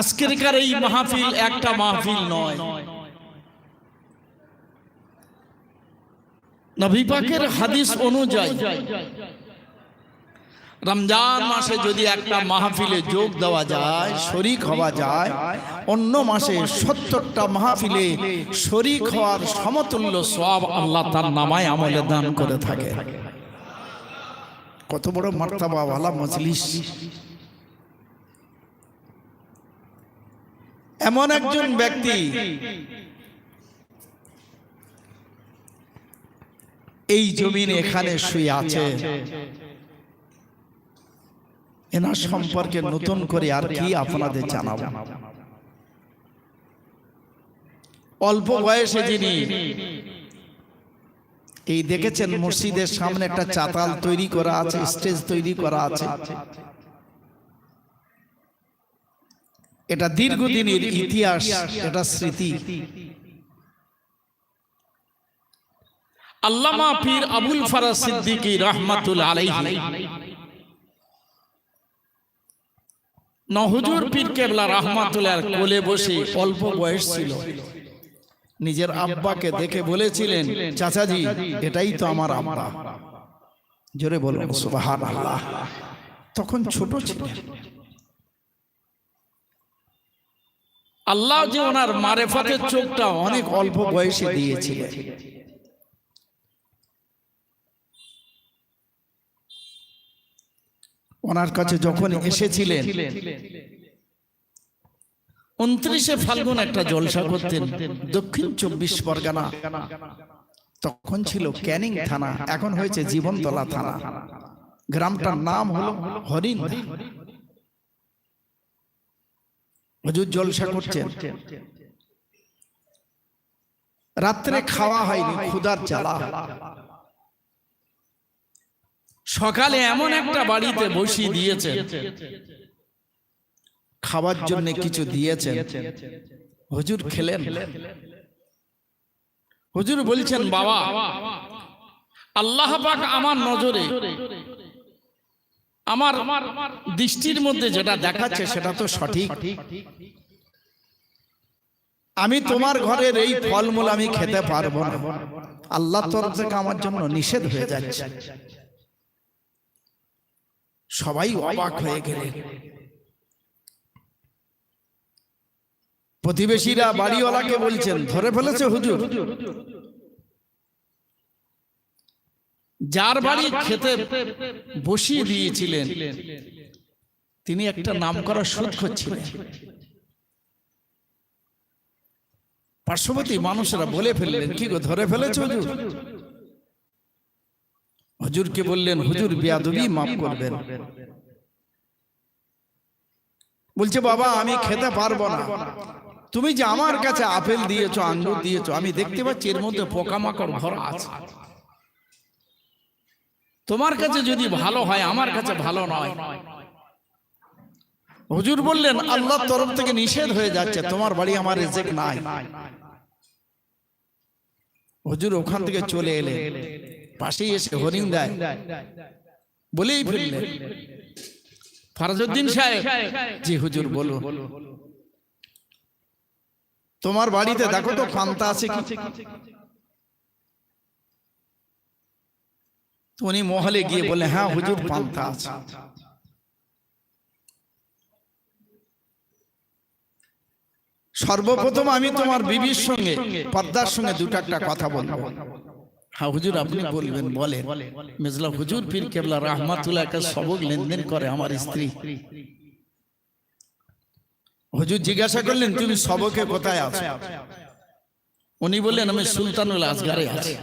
আজকেরকার এই মাহফিল একটা মাহফিল নয়। নবী পাকের হাদিস অনুযায়ী রমজান মাসে যদি একটা মাহফিলে যোগ দেওয়া যায়, শরিক হওয়া যায়, অন্য মাসে সত্তরটা মাহফিলে শরিক হওয়ার সমতুল্য সব আল্লাহ তার নামায় আমলে দান করে থাকে। কত বড় মার্তাবা ওয়ালা মজলিস। এমন একজন ব্যক্তি এই জমিন এখানে শুয়ে আছে। এনার সম্পর্কে নতুন করে আর কি আপনাদের জানাব? অল্প বয়সে যিনি এই দেখেছেন মসজিদের সামনে একটা চাতাল তৈরি করা আছে, স্টেজ তৈরি করা আছে। এটা দীর্ঘদিনের ইতিহাস এটা স্মৃতি। আল্লামা পীর আবুল ফারাজ সিদ্দিকী রহমাতুল আলাইহি। নহজুর পীর কেবলা রহমাতুল্লাহ কোলে বসে অল্প বয়স ছিল। নিজের আব্বাকে দেখে বলেছিলেন চাচাজি এটাই তো আমার আব্বা। জোরে বলুন সুবাহান আল্লাহ তখন ছোট ছিলেন। আল্লাহ যে ওনার মারেফাতের চোখটা অনেক অল্প বয়সে দিয়েছিলেন। ওনার কাছে যখন এসেছিলেন উনত্রিশে ফাল্গুন একটা জলসা করতেন দক্ষিণ চব্বিশ পরগনা। তখন ছিল ক্যানিং থানা এখন হয়েছে জীবনতলা থানা। গ্রামটার নাম হলো হরিণ। হজুর জলসা করছেন রাত্রে খাওয়া হয়নি ক্ষুদার জ্বালা। সকালে এমন একটা বাড়িতে বসিয়ে দিয়েছেন। খাবার জন্য কিছু দিয়েছেন। হুজুর খেলেন। হুজুর বলছেন বাবা আল্লাহ পাক আমার নজরে আমার দৃষ্টির মধ্যে যেটা দেখাচ্ছে সেটা তো সঠিক। আমি তোমার ঘরের এই ফলমূল আমি খেতে পারব না। আল্লাহ তরফ থেকে আমার জন্য নিষেধ হয়ে যাচ্ছে। সবাই অবাক হয়ে গেলেন। প্রতিবেশীরা বাড়িওয়ালাকে বলছেন ধরে ফেলেছে হুজুর? যার বাড়ি খেতে বসিয়ে দিয়েছিলেন তিনি একটা নাম করা সুদ করছিলেন পার্শ্ববর্তী মানুষরা বলে ফেললেন কি গো ধরে ফেলেছে হুজুর? হুজুরকে বললেন হুজুর বিয়াদবি মাফ করবেন। বলছে বাবা আমি খেতে পারব না। তুমি যে আমার কাছে আপেল দিয়েছ আঙ্গুর দিয়েছ আমি দেখতে পাচ্ছি এর মধ্যে পোকামাকড় ভরা আছে। তোমার কাছে যদি ভালো হয়, আমার কাছে ভালো নয়। হুজুর বললেন আল্লাহর তরফ থেকে নিষেধ হয়ে যাচ্ছে, তোমার বাড়ি আমার রেজেক নাই। হুজুর ওখান থেকে চলে এলে পাশেই এসে হরিণ দেয়। বলেই ফেললেন। ফারাজউদ্দিন সাহেব, জি হুজুর, বলুন। তোমার বাড়িতে দেখো তো পান্তা আছে কি? উনি মহলে গিয়ে বলে হ্যাঁ হুজুর পান্তা আছে। সর্বপ্রথম আমি তোমার বিবির সঙ্গে পদ্মার সঙ্গে দুটো একটা কথা বলব। হ্যাঁ হুজুর আপনি বলবেন বলেন। মেজলা হুজুর পীর কেবলা রহমাতুল্লাহ একটা সবক লেনদেন করে আমার স্ত্রী। হুজুর জিজ্ঞাসা করলেন তুমি সবকে কোথায় আছো? উনি বললেন আমি সুলতানুল আসগারে আছি।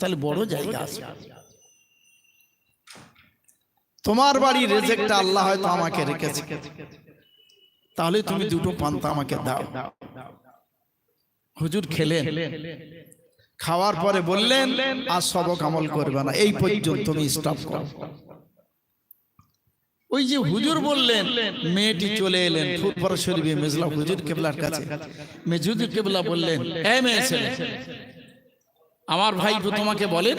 তাহলে বড় জায়গা আছে। তোমার বাড়ি রেজেকটা আল্লাহ হয়তো আমাকে রেখেছে। তাহলে তুমি দুটো পান্তা আমাকে দাও। হুজুর খেলেন। খাওয়ার পরে বললেন আর সবক আমল করবে না। এই পর্যন্ত তুমি স্টপ করো। ওই যে হুজুর বললেন মেয়েটি চলে এলেন ফুটবল শরীফে মেজলা হুজুর কেবলার কাছে। মেজুদুর কেবলা বললেন এ মেয়ে ছেলে আমার ভাই তো তোমাকে বলেন?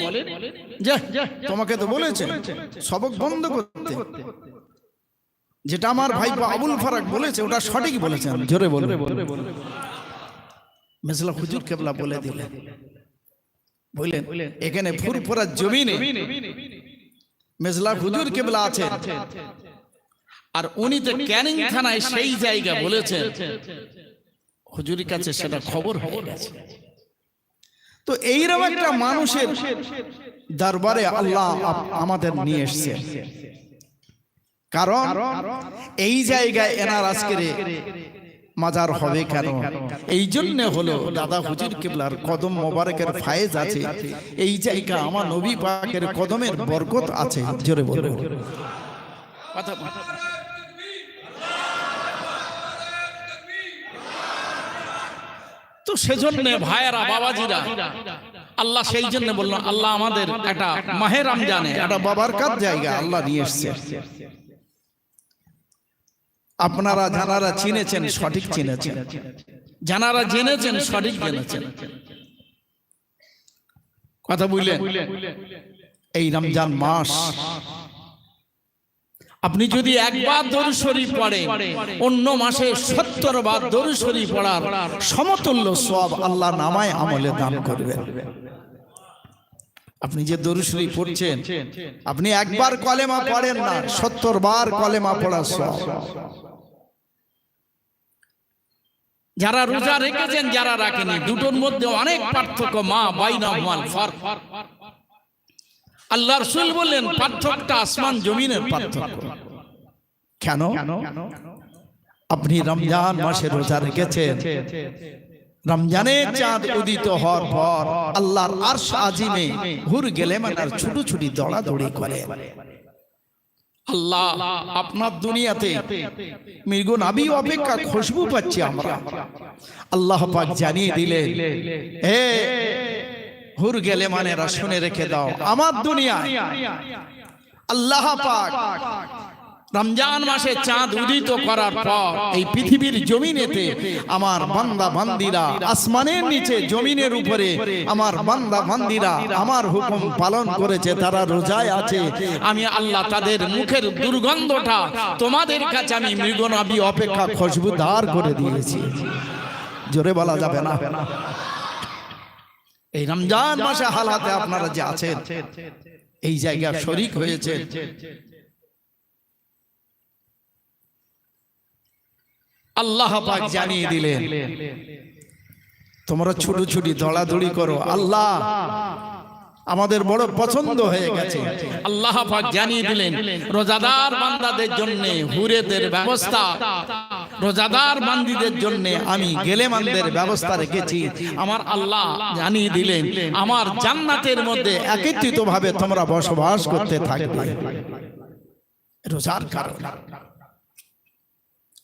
তোমাকে তো বলেছে। সবক বন্ধ করতে। যেটা আমার ভাই আবুল ফারাক বলেছে ওটা সঠিক বলেছেন জোরে বলে মেসলা হুজুর কেবলা বলে দিলেন বললেন এখানে ফুরফুরা জমিনে মেজলা হুজুর কেবলা আছে। আর উনি তো ক্যানিং থানায় সেই জায়গা বলেছেন। হুজুরের কাছে সেটা খবর হয়ে গেছে। তো এইরকম একটা মানুষের দরবারে আল্লাহ আমাদের নিয়ে এসছে। কারণ এই জায়গায় এনার আজকের মাজার হবে কেন? এই জন্য হলো দাদা হুজুর কিবলার কদম মোবারকের ফায়েজ আছে। এই জায়গা আমার নবী পাকের কদমের বরকত আছে। জোরে বলব কথা তো সেজন্য ভাইয়েরা বাবাজিরা আল্লাহ সেই জন্য বলল আল্লাহ আমাদের একটা মাহে রমজানে একটা বাবার কাজ জায়গা আল্লাহ নিয়ে এসছে। আপনারা যারা চিনেছেন সঠিক চিনেছেন। যারা জেনেছেন সঠিক জেনেছেন। কথা বুঝলেন? এই রমজান মাস আপনি যদি একবার দরু শরীফ পড়ে অন্য মাসে সত্তর বার দরু শরীফ পড়ার সমতুল্য সব আল্লাহ নামায় আমলে দান করবেন। আপনি যে দরু শরীফ পড়ছেন আপনি একবার কলেমা পড়েন না সত্তর বার কলেমা পড়ার সব যারা রোজা রেখেছেন যারা রাখেনি দুটোর মধ্যে অনেক পার্থক্য মা বাইনা মাল ফার আল্লাহ রসুল বললেন পার্থক্যটা আসমান জমিনের পার্থক্য। কেন? আপনি রমজান মাসে রোজা রেখেছেন। রমজানের চাঁদ উদিত হওয়ার পর আল্লাহর আরশ আজিমে হুর গেলে মানে আর ছুটো ছুটি দৌড়াদৌড়ি করে। আল্লাহ আপনার দুনিয়াতে মৃগ নাবি অপেক্ষা খুশবু পাচ্ছি আমরা। আল্লাহ পাক জানিয়ে দিলেন হে হুর গেলে মানে শুনে রেখে দাও আমার দুনিয়া। আল্লাহ পাক। রমজান মাসে চাঁদ উদিত করার পর এই পৃথিবীর জমিনেতে আমার বান্দা বান্দিরা আসমানের নিচে জমিনের উপরে আমার বান্দা বান্দিরা আমার হুকুম পালন করেছে তারা রোজায় আছে। আমি আল্লাহ তাদের মুখের দুর্গন্ধটা তোমাদের কাছে আমি মৃগনাবি অপেক্ষা খুশবুদার করে দিয়েছি। জোরে বলা যাবে না। এই রমজান মাসে হালাতে আপনারা যে আছেন এই জায়গা শরিক হয়েছে আল্লাহ পাক জানিয়ে দিলেন তোমরা ছুটো ছুটি দড়াদড়ি করো। আল্লাহ আমাদের বড় পছন্দ হয়ে গেছে। আল্লাহ পাক জানিয়ে দিলেন রোজাদার বান্দাদের জন্য হুরেদের ব্যবস্থা। রোজাদার বান্দিদের জন্য আমি গেলেমানদের ব্যবস্থা রেখেছি। আমার আল্লাহ জানিয়ে দিলেন আমার জান্নাতের মধ্যে একত্রিত ভাবে তোমরা বসবাস করতে থাকবে। রোজার কারণ।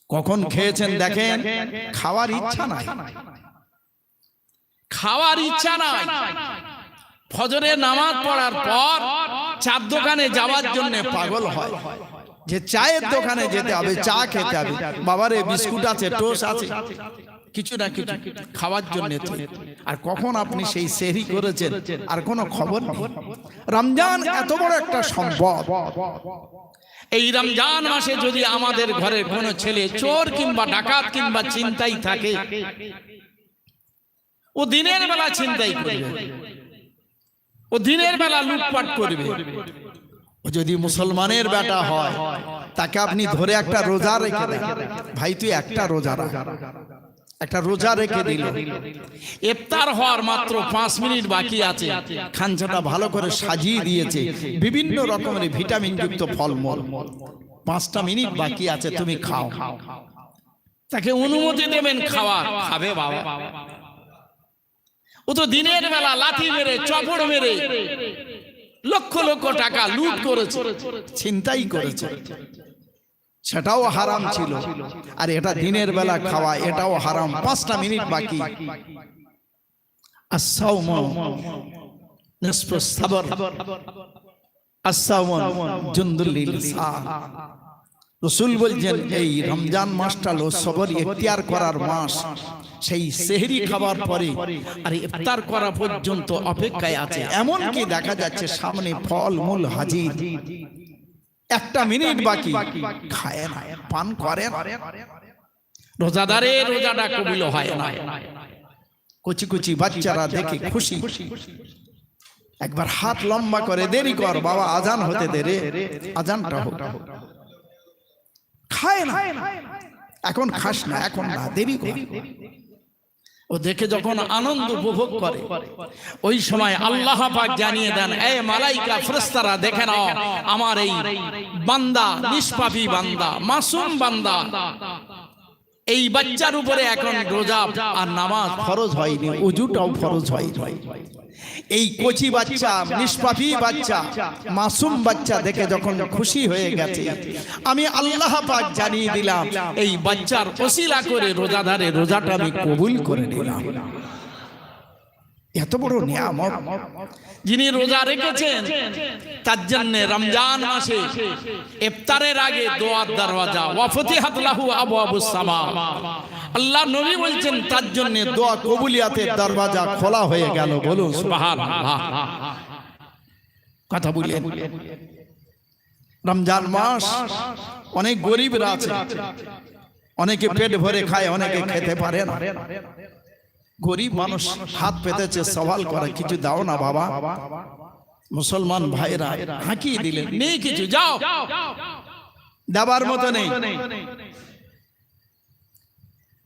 কখন খেয়েছেন দেখেন? খাওয়ার ইচ্ছা নাই। খাওয়ার ইচ্ছা নাই। ফজরে নামাজ পড়ার পর চার দোকানে যাওয়ার জন্য পাগল হয়। যে চায়ের দোকানে যেতে হবে, চা খেতে হবে। বাবারে, বিস্কুট আছে টোস আছে। কিছু না কিছু খাওয়ার জন্য আর কখন আপনি সেই সেরি করেছেন, আর কোনো খবর রমজান এত বড় একটা সম্পদ। এই রমজান মাসে যদি আমাদের ঘরে কোনো ছেলে চোর কিংবা ডাকাত কিংবা চিন্তাই থাকে, ও দিনের বেলা চিন্তাই করবে। ও দিনের বেলা লুটপাট করবে। ও যদি মুসলমানের বেটা হয় তাকে আপনি ধরে একটা রোজা রেখে দেন। ভাই তুই একটা রোজা রাখ। একটা রোজা রেখে দিল। ইফতার হওয়ার মাত্র পাঁচ মিনিট বাকি আছে। খাঞ্চাটা ভালো করে সাজিয়ে দিয়েছে। বিভিন্ন রকমের ভিটামিন যুক্ত ফলমূল। পাঁচটা মিনিট বাকি আছে তুমি খাও। তাকে অনুমতি দেবেন খাওয়া খাবে বাবা। ও তো দিনের বেলা লাথি মেরে চপড় মেরে লক্ষ লক্ষ টাকা লুট করেছে ছিনতাই করেছে। সেটাও হারাম ছিল। আর এটা দিনের বেলা খাওয়া এটাও হারাম। পাঁচটা মিনিট বাকি। আসাউম জুন্দুলিল রসুল বলছেন এই রমজান মাসটা হলো সবর ইফতিয়ার করার মাস। সেই সেহরি খাবার পরে আর ইফতার করা পর্যন্ত অপেক্ষায় আছে। এমন কি দেখা যাচ্ছে সামনে ফল মূল হাজির। একটা মিনিট বাকি। খায় না পান করে রোজাদারে রোজাটা কবিল হয় না। কুচি কুচি বাচ্চারা দেখে খুশি। একবার হাত লম্বা করে দেরি কর বাবা আজান হতে দে রে। আজানটা হোক। খায় না। এখন খাস না এখন না দেরি ও দেখে যখন আনন্দ উপভোগ করে ওই সময় আল্লাহ পাক জানিয়ে দেন এ মালাইকা ফেরেশতারা দেখে নাও আমার এই বান্দা নিষ্পাপী বান্দা মাসুম বান্দা এই বাচ্চার উপরে এখন রোজা আর নামাজ ফরজ হয়নি উজুটাও ফরজ হয়নি। এই কচি বাচ্চা নিষ্পাপী বাচ্চা মাসুম বাচ্চা দেখে যখন খুশি হয়ে গেছে। আমি আল্লাহ পাক জানিয়ে দিলাম এই বাচ্চার ওসিলা করে রোজাধারে রোজাটা আমি কবুল করে নিলাম। এত বড় নিয়ামত। যিনি রোজা রেখেছেন তার জন্য রমজান মাসে ইফতারের আগে দোয়ার দরওয়াজা ওয়াফতিহাত লাহু আবওয়াবুস সামা। আল্লাহ নবী বলছেন তার জন্য দোয়া কবুলিয়াতের দরওয়াজা খোলা হয়ে গেল। বলুন সুবহানাল্লাহ। কথা বলেন রমজান মাস অনেক গরিবরা আছে। অনেকে পেট ভরে খায় অনেকে খেতে পারে না। গরিব মানুষ হাত পেতেছে সওয়াল করে কিছু দাও না বাবা। মুসলমান ভাইরা হাঁকিয়ে দিলেন নেই কিছু যাও। দেবার মতো নেই।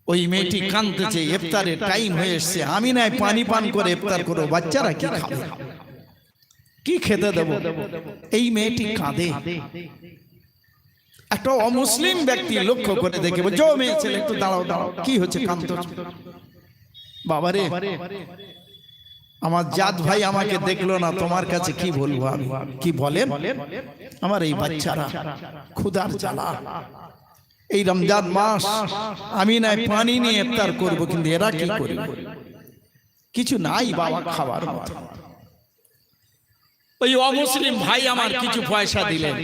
ওই মেয়েটি কাঁদতেছে ইফতারে টাইম হয়ে এসছে। আমি নাই পানি পান করে ইফতার করো বাচ্চারা কি খাবে? কি খেতে দেব? এই মেয়েটি কাঁদে। একটা অমুসলিম ব্যক্তি লক্ষ্য করে দেখে ও মেয়ে ছেলে একটু দাঁড়াও দাঁড়াও। কি হচ্ছে? কান্ত বাবারে আমার জাত ভাই আমাকে দেখল না তোমার কাছে কি বলব আমি? কি বলেন? আমার এই বাচ্চারা ক্ষুধার জ্বালা। এই রমজান মাস আমি নাই পানি নিয়ে ইফতার করব কিন্তু এরা কি করবে? কিছু নাই বাবা খাবার। মতো। ওই অমুসলিম ভাই আমার কিছু পয়সা দিলেন।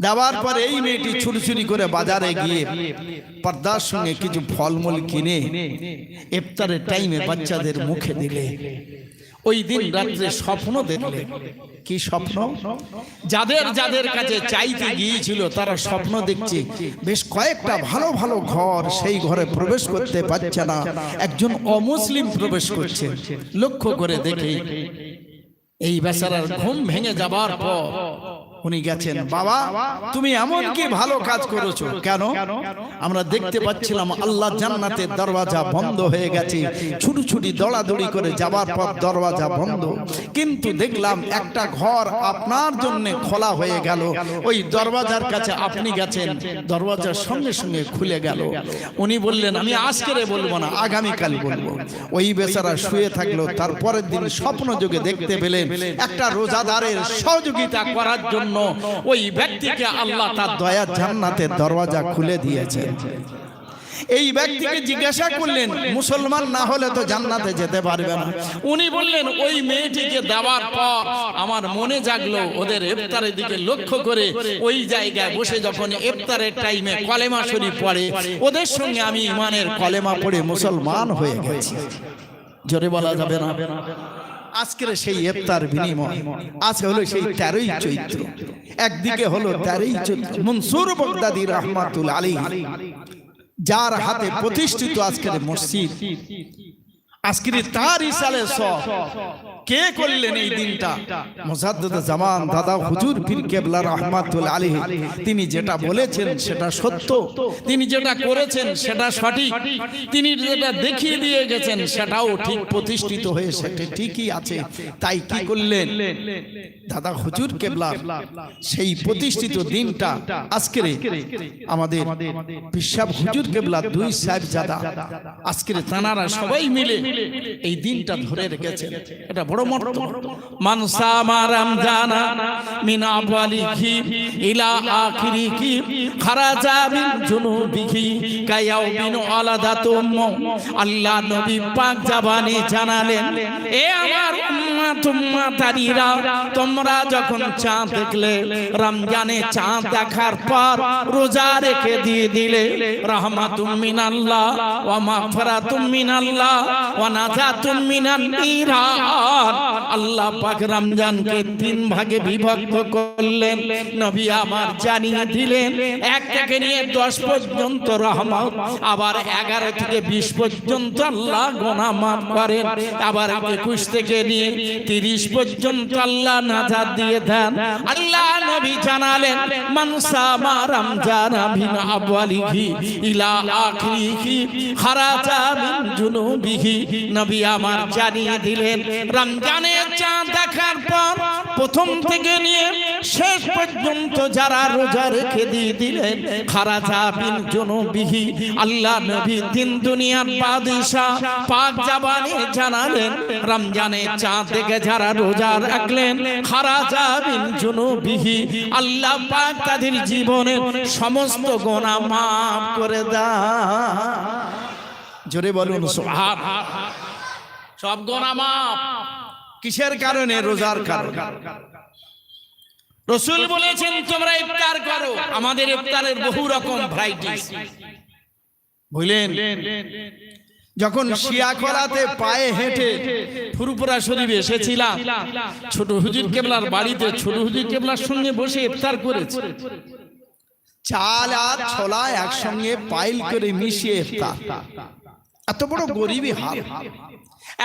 দেওয়ার পর এই মেয়েটি ছুটছুরি করে বাজারে গিয়ে পর্দার সঙ্গে কিছু ফলমূল কিনে ইফতারের টাইমে বাচ্চাদের মুখে দিলে। ওই দিন রাত্রে স্বপ্ন দেখলে। কি স্বপ্ন? যাদের যাদের কাছে চাইতে গিয়েছিল তারা স্বপ্ন দেখছে। বেশ কয়েকটা ভালো ভালো ঘর সেই ঘরে প্রবেশ করতে পারছে না। একজন অমুসলিম প্রবেশ করছে। লক্ষ্য করে দেখে এই বেচারার ঘুম ভেঙে যাবার পর উনি গেছেন বাবা তুমি এমন কি ভালো কাজ করেছ? কেন? আমরা দেখতে পাচ্ছিলাম আল্লাহ জান্নাতের দরওয়াজা বন্ধ হয়ে গেছে। ছুটি ছুটি দৌড়াদৌড়ি করে যাবার পর দরওয়াজা বন্ধ। কিন্তু দেখলাম একটা ঘর আপনার জন্য খোলা হয়ে গেল। ওই দরওয়াজার কাছে আপনি গেছেন দরওয়াজার সঙ্গে সঙ্গে খুলে গেল। উনি বললেন আমি আজকেরে বলব না আগামীকাল বলব। ওই বেচারা শুয়ে থাকল তারপরের দিন স্বপ্ন যুগে দেখতে পেলেন একটা রোজাদারের সহযোগিতা করার জন্য ওই ব্যক্তিকে আল্লাহ তার দয়া জান্নাতের দরওয়াজা খুলে দিয়েছে। এই ব্যক্তিকে জিজ্ঞাসা করলেন, মুসলমান না হলে তো জান্নাতে যেতে পারবে না। উনি বললেন, ওই মেয়েটিকে দেওয়ার পর আমার মনে জাগলো, ওদের ইফতারের দিকে লক্ষ্য করে ওই জায়গায় বসে যখন ইফতারের টাইমে কলেমা শরীফ পড়ে, ওদের সঙ্গে আমি ইমানের কলেমা পড়ে মুসলমান হয়ে গেছি। জোরে বলা যাবে না? আজকের সেই ইফতার বিনিময়, আজকে হলো সেই তেরোই চৈত্র। একদিকে হলো তেরোই চৈত্র। মনসুর বগদাদি রহমাতুল আলী যার হাতে প্রতিষ্ঠিত আজকের মসজিদ। আজকের তার ইসালে সব। কে করলেন এই দিনটা? মুসাদ্দদ জামান দাদা হুজুর পীর কেবলা রহমাতুল আলী তিনি যেটা বলেছেন সেটা সত্য। তিনি যেটা করেছেন সেটা সঠিক। তিনি যেটা দেখিয়ে দিয়ে গেছেন সেটাও ঠিক প্রতিষ্ঠিত হয়ে সেটা ঠিকই আছে। তাই কি করলেন? দাদা হুজুর কেবলা, সেই প্রতিষ্ঠিত দিনটা আজকের আমাদের পিসাব হুজুর কেবলা দুই সাহেব জাদা আজকের তানারা সবাই মিলে এই দিনটা ধরে রেখেছেন। এটা বড় আল্লাহ নবী পাক জানালেন, এ আমার তোমরা যখন চাঁদ দেখলে, রমজানে চাঁদ দেখার পর রোজা রেখে দিয়ে দিলে, রহমাতুম মিনাল্লাহ, ওয়া মাগফিরাতুম মিনাল্লাহ, ওয়া নাজাতুম মিনান নিরান পর আল্লাহ পাক রমজানকে তিন ভাগে বিভক্ত করলেন। নবী আমার জানিয়ে দিলেন, এক থেকে নিয়ে দশ পর্যন্ত রহমত, আবার এগারো থেকে বিশ পর্যন্ত আল্লাহ গোনা মাফ করেন, আবার একুশ থেকে নিয়ে তিরিশ পর্যন্ত আল্লাহ নাজাত দিয়ে দেন। আল্লাহ নবী জানালেন মানসা মা রমজান বিনা আবওয়ালিহি ইলা আখিরিহি খারাজা মিন জুনুবিহি। নবী আমার জানিয়ে দিলেন রমজানের চাঁদ দেখার পর প্রথম থেকে নিয়ে শেষ পর্যন্ত যারা রোজা রেখে দিয়ে দিলেন, খারা খারাজা বিন জুনুবিহি, আল্লাহ নবী তিন দুনিয়ার বাদশাহ, পাক জাবানে জানালেন, রমজানের চাঁদ থেকে যারা রোজা রাখলেন, খারা খারাজা বিন জুনুবিহি, আল্লাহ পাক তাদের জীবনের সমস্ত গোনা মাফ করে দেয় জোরে বলুন সুবহান সব গোনা কিসের কারণে? রোজার কারণে? রসুল বলেছেন তোমরা ইফতার করো। আমাদের ইফতারের বহু রকম ভ্যারাইটিস বুঝলেন? যখন শিয়াখলাতে পায়ে হেঁটে ফুরুপুরা শরীফে এসেছিলাম ছোট হুজুর কেবলার বাড়িতে ছোট হুজুর কেবলার সঙ্গে বসে ইফতার করেছে। চাল আর ছোলা একসঙ্গে পাইল করে মিশিয়ে ইফতার। এত বড় গরিবই হাল।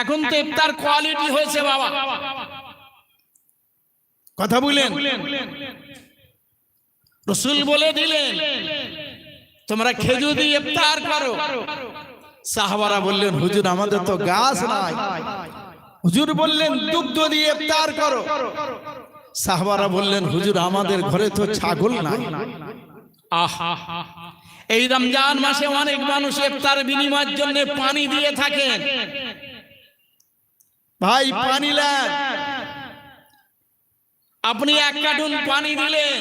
এখন তো ইফতার কোয়ালিটি হয়েছে বাবা। কথা বলেন রসুল বলে দিলেন তোমরা খেজুর দিয়ে ইফতার করো। সাহাবারা বললেন হুজুর আমাদের তো গাছ নাই। হুজুর বললেন দুগ্ধ দিয়ে ইফতার করো। সাহাবারা বললেন হুজুর আমাদের ঘরে তো ছাগল নাই। আহা। এই রমজান মাসে অনেক মানুষ ইফতার বিনিময়ের জন্য পানি দিয়ে থাকেন। ভাই পানি নেন আপনি এক কার্টুন পানি দিলেন।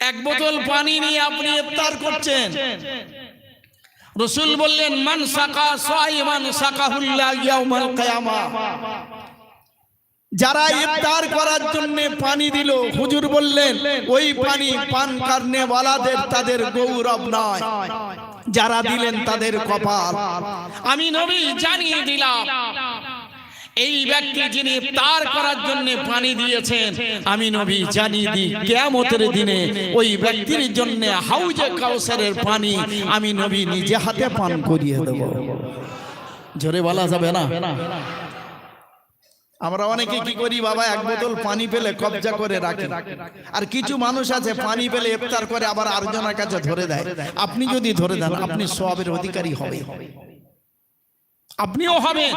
এক বোতল পানি নিয়ে আপনি ইফতার করছেন। রসুল বললেন মান সাকা সাইমান সাকাহুল্লাহ ইয়াউমাল কিয়ামা। যারা ইফতার করার জন্য পানি দিল হুজুর বললেন ওই পানি পান কারণে ওয়ালাদের তাদের গৌরব নয়। যারা দিলেন তাদের কপাল। আমি নবী জানিয়ে দিলাম এই ব্যক্তি যিনি তার করার জন্য পানি দিয়েছেন। আমি নবী জানিয়ে দিই কেয়ামতের দিনে ওই ব্যক্তির জন্য হাউজে কাউসারের পানি আমি নবী নিজে হাতে পান করিয়ে দেব। জোরে বলা যাবে না? আমরা অনেকে কি করি বাবা এক বোতল পানি পেলে কবজা করে রাখি। আর কিছু মানুষ আছে পানি পেলে ইফতার করে আবার আরেকজনের কাছে ধরে দেয়। আপনি যদি ধরে দেন আপনি সবের অধিকারী হবে আপনিও হবেন।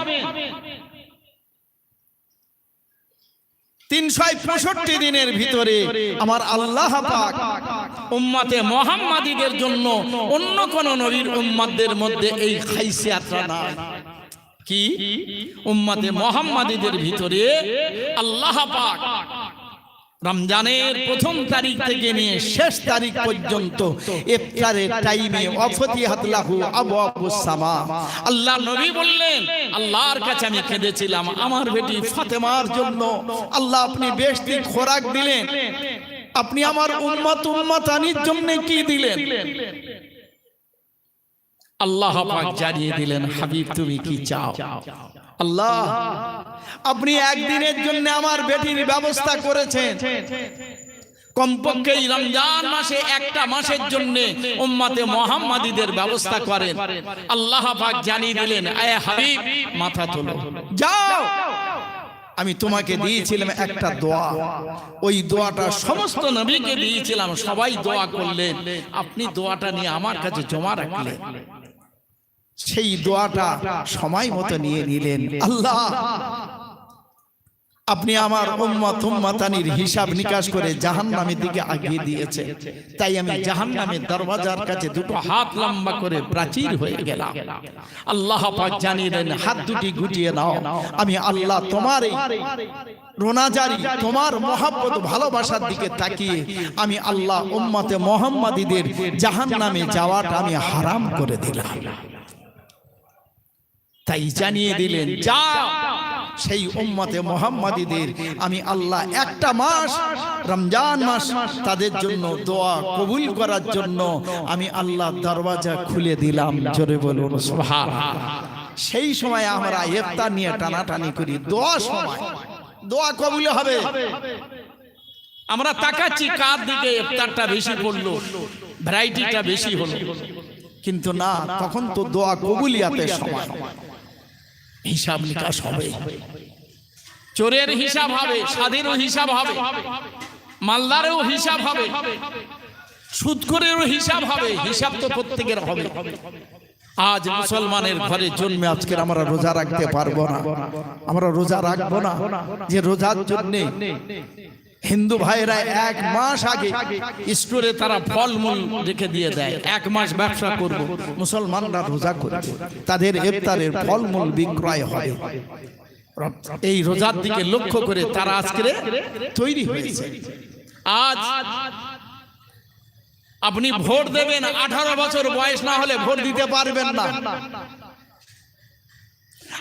তিনশো পঁয়ষট্টি দিনের ভিতরে আমার আল্লাহ পাক উম্মাতে মোহাম্মাদীদের জন্য অন্য কোন নবীর উম্মাদের মধ্যে এই খাইসিয়াতটা নাই। কি? উম্মাতে মোহাম্মাদীদের ভিতরে আল্লাহ পাক রমজানের প্রথম তারিখ থেকে নিয়ে শেষ তারিখ পর্যন্ত আল্লাহ নবী বললেন, আল্লাহর কাছে আমি কেঁদেছিলাম আমার বেটি ফাতেমার জন্য। আল্লাহ আপনি বেশটি খোরাক দিলেন। আপনি আমার উম্মত উম্মতানির জন্য কি দিলেন? আল্লাহ পাক জানিয়ে দিলেন হাবিব তুমি কি চাও? আল্লাহ আপনি একদিনের জন্য আমার বেটির ব্যবস্থা করেছেন। কমপক্ষে রমজান মাসে একটা মাসের জন্য উম্মাতে মোহাম্মদীদের ব্যবস্থা করেন। আল্লাহ পাক জানিয়ে দিলেন আয় হাবিব মাথা তোলো। যাও। আমি তোমাকে দিয়েছিলাম একটা দোয়া। ওই দোয়াটা সমস্ত নবীকে দিয়েছিলাম। সবাই দোয়া করলেন। আপনি দোয়াটা নিয়ে আমার কাছে জমা রাখলেন। সেই দোয়াটা সময় মতো নিয়ে নিলেন। আল্লাহ, আপনি আমার উম্মত উম্মাতানির হিসাব নিকাশ করে জাহান্নামের দিকে আগিয়ে দিয়েছে। তাই আমি জাহান্নামের দরওয়াজার কাছে দুটো হাত লম্বা করে প্রাচীর হয়ে গেলাম। আল্লাহ পাক দেন, হাত দুটি গুটিয়ে নাও। আমি আল্লাহ তোমার রোনাজারি, তোমার মহাব্বত, ভালোবাসার দিকে তাকিয়ে আমি আল্লাহ উম্মতে মোহাম্মদীদের জাহান্নামে যাওয়াটা আমি হারাম করে দিলাম। তাই জানিয়ে দিলেন যা সেই উম্মতে মোহাম্মদীদের আমি আল্লাহ একটা মাস রমজান মাস তাদের জন্য দোয়া কবুল করার জন্য আমি আল্লাহ দরওয়াজা খুলে দিলাম জোরে বলুন সেই সময় আমরা ইফতার নিয়ে টানাটানি করি দোয়া সময়। দোয়া কবুল হবে। আমরা তাকাচ্ছি কার দিকে ইফতারটা বেশি পড়ল ভ্যারাইটিটা বেশি হলো। কিন্তু না তখন তো দোয়া কবুলিয়াতের সময়। হিসাব নিকাশ হবে। চোরের হিসাব হবে স্বাধীনও হিসাব হবে। মালদারেও হিসাব হবে। সুদখোরেরও হিসাব হবে। হিসাব তো প্রত্যেকের হবে। আজ মুসলমানের ঘরে জন্মে আজকে আমরা রোজা রাখতে পারব না। আমরা রোজা রাখব না। যে রোজার জন্য হিন্দু ভাইরা এক মাস আগে স্টোরে তারা ফলমূল রেখে দিয়ে দেয়। এক মাস ব্যবসা করব। মুসলমানরা রোজা করবে। তাদের ইফতারের ফলমূল বিক্রয় হয় এই রোজার দিকে লক্ষ্য করে তারা আজকে তৈরি হয়েছে। আজ আপনি ভোট দেবেন। আঠারো বছর বয়স না হলে ভোট দিতে পারবেন না।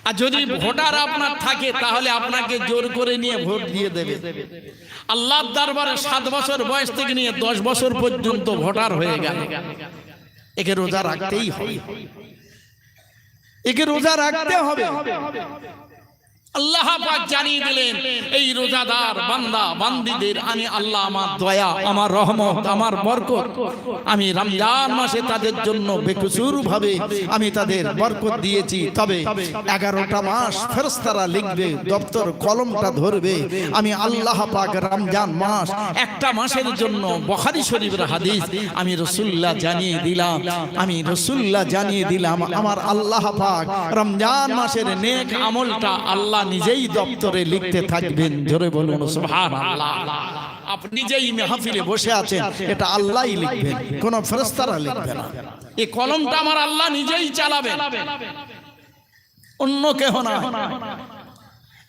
আর যদি ভোটার আপনার থাকে তাহলে আপনাকে জোর করে নিয়ে ভোট দিয়ে দেবে। আল্লাহ দরবারে সাত বছর বয়স থেকে নিয়ে দশ বছর পর্যন্ত ভোটার হয়ে গেল। একে রোজা রাখতেই হবে। একে রোজা রাখতে হবে। আল্লাহ পাক জানিয়ে দিলেন এই রোজাদার বান্দা বান্দিদের আমি আল্লাহ আমার দয়া আমার রহমত আমার বরকত। আমি রমজান মাসে তাদের জন্য বেকসুর ভাবে আমি তাদের বরকত দিয়েছি। তবে এগারোটা মাস ফেরস্তারা লিখবে দপ্তর কলমটা ধরবে। আমি আল্লাহ পাক রমজান মাস একটা মাসের জন্য বখারি শরীফের হাদিস আমি রসুল্লাহ জানিয়ে দিলাম। আমি রসুল্লাহ জানিয়ে দিলাম। আমার আল্লাহ পাক রমজান মাসের নেক আমলটা আল্লাহ নিজেই দপ্তরে লিখতে থাকবেন। জোরে বলুন আপনি মেহফিলে বসে আছেন, এটা লিখবেন, কোন ফেরেশতারা লিখবে না। এই কলমটা আমার আল্লাহ নিজেই চালাবেন। অন্য কেহ না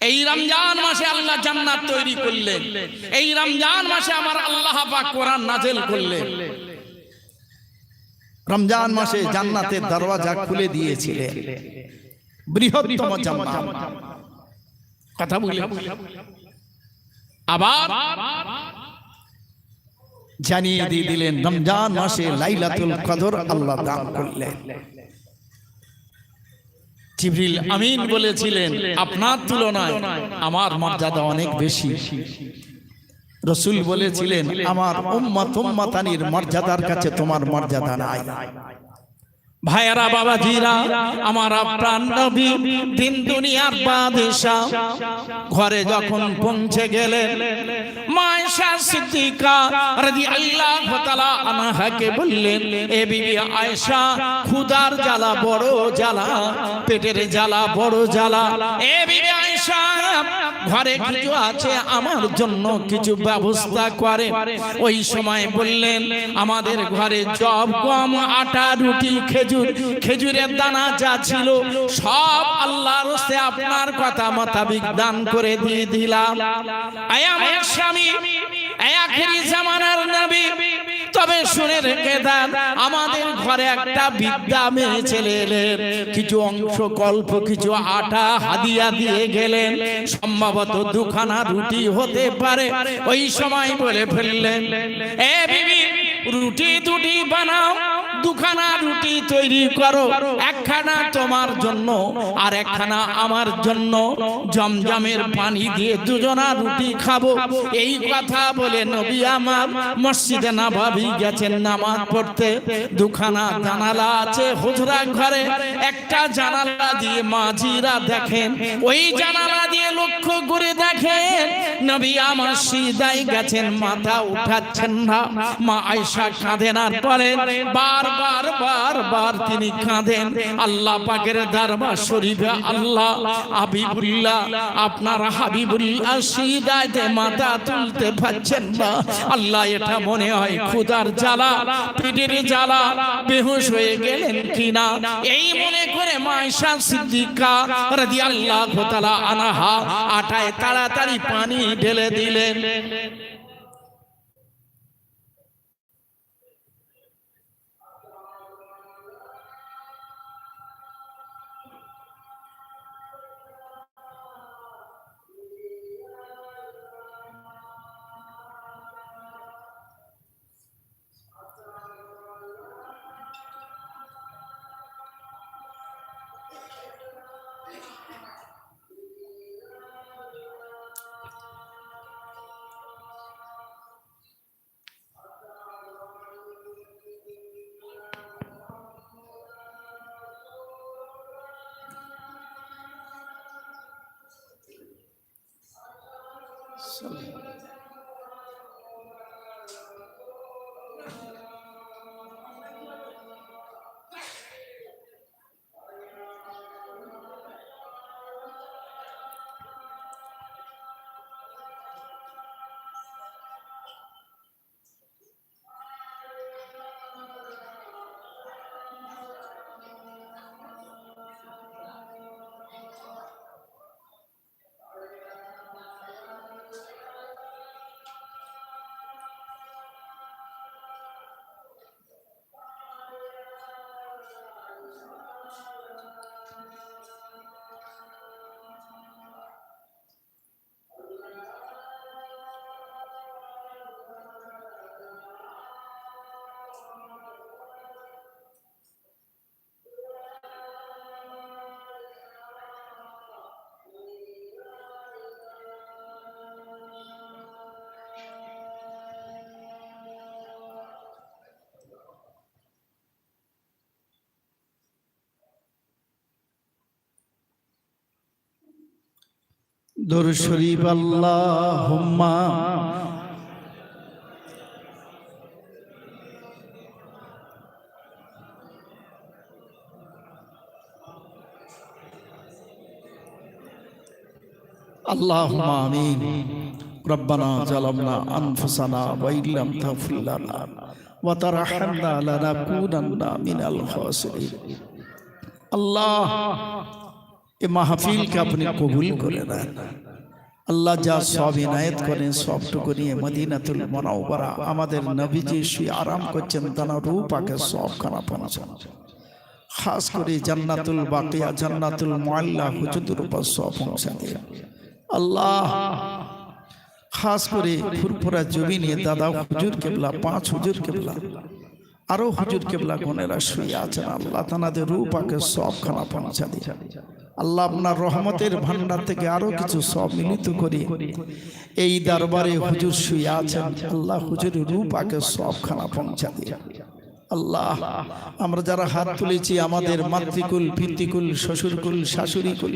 এই রমজান মাসে আল্লাহ জান্নাত তৈরি করলেন। এই রমজান মাসে আমার আল্লাহ কোরআন নাজেল করলেন। রমজান মাসে জান্নাতের দরওয়াজা খুলে দিয়েছিলেন। বৃহত্তম জান্নাত। কথা বলে আবার জানিয়ে দিয়ে দিলেন, রমজান মাসে লাইলাতুল কদর আল্লাহ দান করলেন। জিবরিল আমিন বলেছিলেন, আপনার তুলনায় আমার মর্যাদা অনেক বেশি। রসুল বলেছিলেন, আমার উম্মত উম্মাতানির মর্যাদার কাছে তোমার মর্যাদা নাই। ভাইয়ারা বাবাজিরা আমার প্রাণ নবী দিন দুনিয়ার বাদশাহ। ঘরে যখন পৌঁছে গেলেন মায়েশা সিদ্দিকা রাদিয়াল্লাহু তাআলা আনহাকে বললেন এ বিবি আয়েশা ক্ষুধার জ্বালা বড় জ্বালা পেটের জ্বালা বড় জ্বালা। এ বিবি আয়েশা ঘরে কিছু আছে আমার জন্য কিছু ব্যবস্থা করে। ওই সময় বললেন আমাদের ঘরে জব গম আটা রুটি খেজুর খেজুরের দানা যা ছিল, সব আল্লাহর হস্তে আপনার কথা মোতাবিক দান করে দিয়ে দিলাম। আয় আমার স্বামী জামানার নবী। তবে শুনে রেখে দেন, আমাদের ঘরে একটা বিদ্যা মেয়ে ছেলে এলেন। কিছু অংশ কল্প কিছু আটা, হাদিয়া দিয়ে গেলেন। সম্ভবত দুখানা রুটি হতে পারে। ওই সময় বলে ফেললেন, এ বিবি, রুটি দুটি বানাও। দুখানা রুটি তৈরি করো, একখানা তোমার জন্য আর একখানা আমার জন্য। জমজমের পানি দিয়ে দুজনা রুটি খাব। এই কথা বলে নবী আমার মসজিদে নাভাবি গেছেন নামাজ পড়তে। দুখানা জানালা আছে হুজরা ঘরে। একটা জানালা দিয়ে মাঝিরা দেখেন। ওই জানালা দিয়ে লক্ষ্য করে দেখেন নবী আমার সিদাই গেছেন, মাথা উঠাচ্ছেন না। মা আয়সা কাঁদেন আর পরে বার বার বার বার তিনি কাঁদেন। আল্লাহ পাকের দরবার শরীফে আল্লাহ হাবিবুল্লাহ, আপনার হাবিবুল্লাহ সিদাইতে মাথা তুলতে পারছেন না। আল্লাহ এটা মনে হয় খুদার জ্বালা পিঠের জ্বালা, বেহুশ হয়ে গেলেন কিনা? এই মনে করে মাইশা সিদ্দিকা রাদিয়াল্লাহু তাআলা আনহা আটায় তাড়াতাড়ি পানি ঢেলে দিলেন। দরুদ শরীফ আল্লাহুম্মা اللهم آمين ربنا ظلمنا أنفسنا وإن لم تغفر لنا وترحمنا لنكونن من الخاسرين আল্লাহ এ মাহফিলকে আপনি কবুল করে নেন। আল্লাহ যা সব ইনায়ত করেন, সবটুকু নিয়ে মদিনাতুল মনাওয়ারা, আমাদের নবীজি শুয়ে আরাম করছেন তারা রূপাকে সব খানা পৌঁছান খাস করে জান্নাতুল বাকিয়া, জান্নাতুল মোয়াল্লা হুজুদের উপর সব পৌঁছা দিয়ে আল্লাহ, খাস করে ফুরফুরা জমি নিয়ে দাদা হুজুর কেবলা, পাঁচ হুজুর কেবলা, আরও হুজুর কেবলা গনেরা শুয়ে আছেন। আল্লাহ তানাদের রূপাকে সব খানা পৌঁছা দিয়ে আল্লাহ আপনার রহমতের ভান্ডার থেকে আরও কিছু সব মিলিত করে। এই দরবারে হুজুর শুয়ে আছেন। আল্লাহ হুজুরের রূপাকে সব খানা পৌঁছা দিয়ে। আল্লাহ, আমরা যারা হাত তুলেছি আমাদের মাতৃকুল, পিতৃকুল, শ্বশুরকুল, শাশুড়িকুল,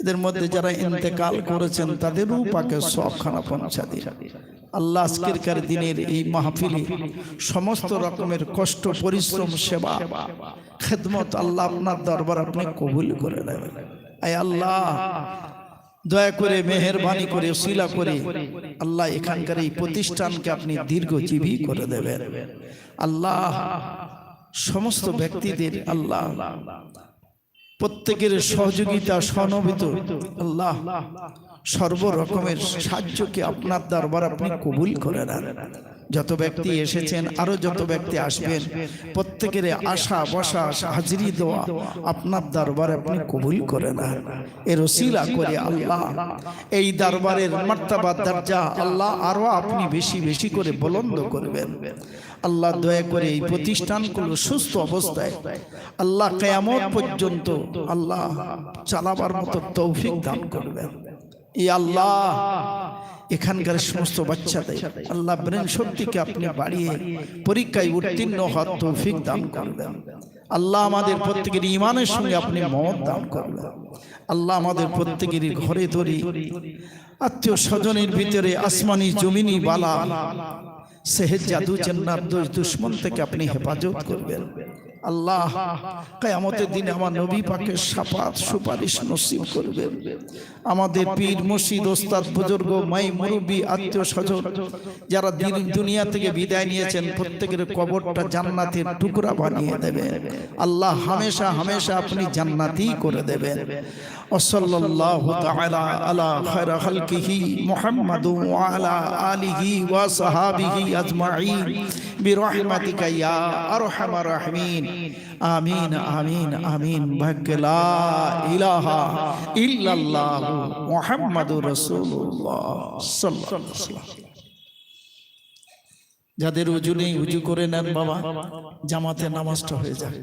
এদের মধ্যে যারা ইন্তেকাল করেছেন, তাদের রূপাকে সবখানা পৌঁছা দিয়ে। আল্লাহ আজকেরকার দিনের এই মাহফিলে সমস্ত রকমের কষ্ট পরিশ্রম সেবা খেদমত আল্লাহ আপনার দরবার আপনি কবুল করে দেবেন আয় আল্লাহ। দয়া করে মেহরবানি করে শিলা করে আল্লাহ এখানকার এই প্রতিষ্ঠানকে আপনি দীর্ঘজীবী করে দেবেন। আল্লাহ সমস্ত ব্যক্তিদের আল্লাহ। প্রত্যেকের সহযোগিতা সনবিত আল্লাহ। সর্ব রকমের সাহায্যকে আপনার দরবার আপনি কবুল করে নেন। যত ব্যক্তি এসেছেন আরও যত ব্যক্তি আসবেন প্রত্যেকের আশা বসা হাজিরি দেওয়া আপনার দরবারে আপনি কবুল করে নেন। এর ওসিলা করে আল্লাহ। এই দরবারের মর্তাবা দরজা আল্লাহ আরও আপনি বেশি বেশি করে বলন্দ করবেন। আল্লাহ দয়া করে এই প্রতিষ্ঠানগুলো সুস্থ অবস্থায় আল্লাহ কেয়ামত পর্যন্ত আল্লাহ চালাবার মতো তৌফিক দান করবেন। এই আল্লাহ এখানকার সমস্ত বাচ্চাদের আল্লাহ ব্রেন শক্তিকে আপনি বাড়িয়ে পরীক্ষায় উত্তীর্ণ হওয়ার তৌফিক দান করবেন। আল্লাহ আমাদের প্রত্যেকের ইমানের সঙ্গে আপনি মত দান করবেন। আল্লাহ আমাদের প্রত্যেকেরই ঘরে ধরি আত্মীয় স্বজনের ভিতরে আসমানি জমিনি বালা। সেহের জাদু চেন্নার দোষ দুশ্মন থেকে আপনি হেফাজত করবেন। আল্লাহ কেয়ামতের দিনে আমার নবী পাকের সাপাত সুপারিশ নসিব করবেন। আমাদের পীর মসজিদ ওস্তাদ বুজুর্গ মাই মুরব্বী আত্মীয় স্বজন যারা দিন দুনিয়া থেকে বিদায় নিয়েছেন প্রত্যেকের কবরটা জান্নাতের টুকরা বানিয়ে দেবেন। আল্লাহ হামেশা হামেশা আপনি জান্নাতি করে দেবেন। وصلى الله تعالى على خير خلقه محمد وعلى آله وصحابه أجمعين برحمتك يا أرحم الراحمين آمين آمين آمين بك لا إله إلا الله محمد رسول الله صلى الله عليه وسلم যাদের উজু নেই উজু করে নেন বাবা জামাতে নামাজটা হয়ে যাক